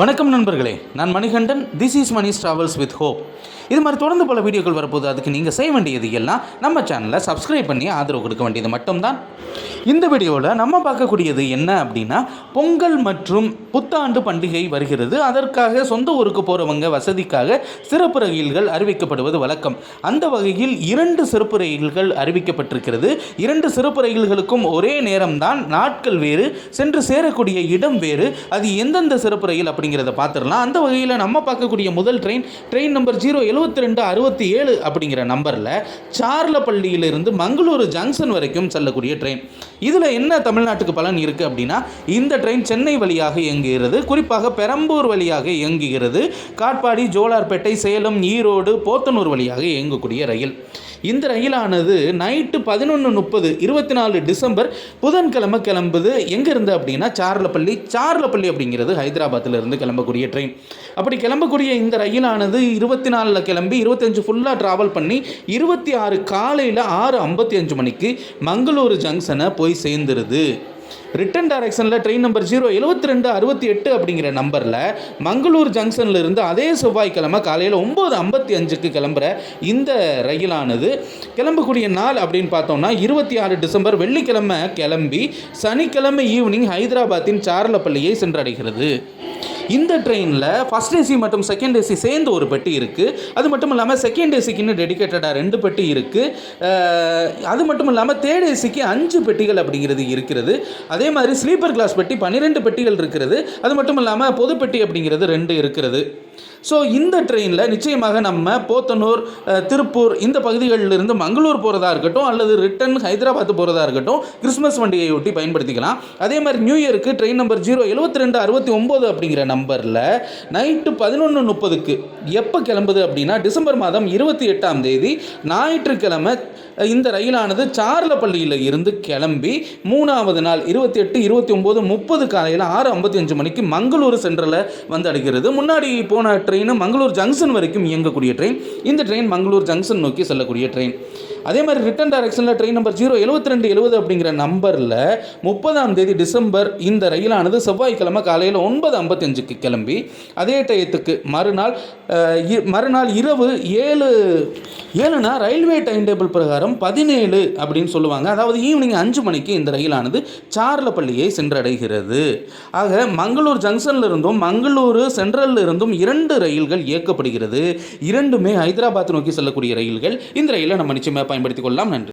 வணக்கம் நண்பர்களே நான் Manikandan. This is Mani travels with hope இது மாதிரி தொடர்ந்து பல வீடியோக்கள் வரப்போது அதுக்கு நீங்கள் செய்ய வேண்டியது எல்லாம் நம்ம சேனலை சப்ஸ்கிரைப் பண்ணி ஆதரவு கொடுக்க வேண்டியது மட்டும்தான். இந்த வீடியோவில் நம்ம பார்க்கக்கூடியது என்ன அப்படின்னா பொங்கல் மற்றும் புத்தாண்டு பண்டிகை வருகிறது. அதற்காக சொந்த ஊருக்கு போகிறவங்க வசதிக்காக சிறப்பு ரயில்கள் அறிவிக்கப்படுவது வழக்கம். அந்த வகையில் இரண்டு சிறப்பு ரயில்கள் அறிவிக்கப்பட்டிருக்கிறது. இரண்டு சிறப்பு ரயில்களுக்கும் ஒரே நேரம்தான் நாட்கள் வேறு சென்று சேரக்கூடிய இடம் வேறு. அது எந்தெந்த சிறப்பு ரயில் அப்படிங்கிறத பார்த்துடலாம். அந்த வகையில் நம்ம பார்க்கக்கூடிய முதல் ட்ரெயின் ட்ரெயின் நம்பர் ஜீரோ எழுபத்தி ரெண்டு அறுபத்தி ஏழு அப்படிங்கிற நம்பரில் சார்லப்பள்ளியிலிருந்து மங்களூரு ஜங்ஷன் வரைக்கும் செல்லக்கூடிய ட்ரெயின் இதில் என்ன தமிழ்நாட்டுக்கு பலன் இருக்குது அப்படின்னா இந்த ட்ரெயின் சென்னை வழியாக இயங்குகிறது. குறிப்பாக பெரம்பூர் வழியாக இயங்குகிறது. காட்பாடி ஜோலார்பேட்டை சேலம் ஈரோடு போத்தனூர் வழியாக இயங்கக்கூடிய ரயில். இந்த ரயிலானது நைட்டு பதினொன்று முப்பது இருபத்தி நாலு டிசம்பர் புதன்கிழமை கிளம்புது. எங்கேருந்து அப்படின்னா சார்லப்பள்ளி சார்லப்பள்ளி அப்படிங்கிறது ஹைதராபாத்திலிருந்து கிளம்பக்கூடிய ட்ரெயின் அப்படி கிளம்பக்கூடிய இந்த ரயிலானது இருபத்தி நாலில் கிளம்பி இருபத்தஞ்சு ஃபுல்லாக ட்ராவல் பண்ணி இருபத்தி ஆறு காலையில் ஆறு ஐம்பத்தி அஞ்சு மணிக்கு மங்களூரு ஜங்ஷனை போய் சேர்ந்துருது. ரிட்டன் டைரக்ஷனில் ட்ரெயின் நம்பர் ஜீரோ எழுபத்தி ரெண்டு அறுபத்தி எட்டு அப்படிங்கிற நம்பரில் மங்களூர் ஜங்ஷனில் இருந்து அதே செவ்வாய்க்கிழமை காலையில் ஒம்பது ஐம்பத்தி அஞ்சுக்கு கிளம்புற இந்த ரயிலானது. கிளம்பக்கூடிய நாள் அப்படின்னு பார்த்தோம்னா இருபத்தி ஆறு டிசம்பர் வெள்ளிக்கிழமை கிளம்பி சனிக்கிழமை ஈவினிங் ஹைதராபாத்தின் சார்லப்பள்ளியை சென்றடைகிறது. இந்த ட்ரெயினில் ஃபஸ்ட் ஏசி மற்றும் செகண்ட் ஏசி சேர்ந்து ஒரு பெட்டி இருக்குது அது மட்டும் இல்லாமல் செகண்ட் ஏசிக்குன்னு டெடிக்கேட்டடாக ரெண்டு பெட்டி இருக்குது அது மட்டும் இல்லாமல் தேர்ட் ஏசிக்கு அஞ்சு பெட்டிகள் அப்படிங்கிறது இருக்கிறது. அதே மாதிரி ஸ்லீப்பர் கிளாஸ் பெட்டி பன்னிரெண்டு பெட்டிகள் இருக்கிறது. அது மட்டும் இல்லாமல் பொது பெட்டி அப்படிங்கிறது ரெண்டு இருக்கிறது. ஸோ இந்த ட்ரெயினில் நிச்சயமாக நம்ம போத்தனூர் திருப்பூர் இந்த பகுதிகளிலிருந்து மங்களூர் போகிறதா இருக்கட்டும் அல்லது ரிட்டன் ஹைதராபாத் போகிறதா இருக்கட்டும் கிறிஸ்மஸ் வண்டியை ஒட்டி பயன்படுத்திக்கலாம். அதே மாதிரி நியூ இயருக்கு ட்ரெயின் நம்பர் ஜீரோ எழுபத்தி ரெண்டு அறுபத்தி ஒம்பது அப்படிங்கிற நம்பரில் நைட்டு பதினொன்று முப்பதுக்கு எப்போ கிளம்புது அப்படின்னா டிசம்பர் மாதம் இருபத்தி எட்டாம் தேதி ஞாயிற்றுக்கிழமை இந்த ரயிலானது சார்லப்பள்ளியில் இருந்து கிளம்பி மூணாவது நாள் இருபத்தி எட்டு இருபத்தி ஒம்பது முப்பது காலையில் ஆறு ஐம்பத்தி அஞ்சு மணிக்கு மங்களூர் சென்ட்ரலில் வந்து அடைகிறது முன்னாடி போன ட்ரெயின் மங்களூர் ஜங்ஷன் வரைக்கும் இயங்கக்கூடிய ட்ரெயின் இந்த ட்ரெயின் மங்களூர் ஜங்ஷன் நோக்கி செல்லக்கூடிய ட்ரெயின் அதே மாதிரி ரிட்டன் டைரக்ஷனில் ட்ரெயின் நம்பர் ஜீரோ எழுபத்தி ரெண்டு எழுபது அப்படிங்கிற நம்பரில் முப்பதாம் தேதி டிசம்பர் இந்த ரயிலானது செவ்வாய்க்கிழமை காலையில் ஒன்பது ஐம்பத்தஞ்சுக்கு கிளம்பி அதே டயத்துக்கு மறுநாள் இ- மறுநாள் இரவு ஏழு ஏழுனா ரயில்வே டைம் டேபிள் பிரகாரம் பதினேழு அப்படின்னு சொல்லுவாங்க. அதாவது ஈவினிங் அஞ்சு மணிக்கு இந்த ரயிலானது சார்லப்பள்ளியை சென்றடைகிறது. ஆக மங்களூர் ஜங்ஷனில் இருந்தும் மங்களூர் சென்ட்ரல்ல இருந்தும் இரண்டு ரயில்கள் இயக்கப்படுகிறது. இரண்டுமே ஹைதராபாத் நோக்கி செல்லக்கூடிய ரயில்கள். இந்த ரயிலை நம்ம நிச்சயமாக பயன்படுத்திக் கொள்ளலாம் நன்றி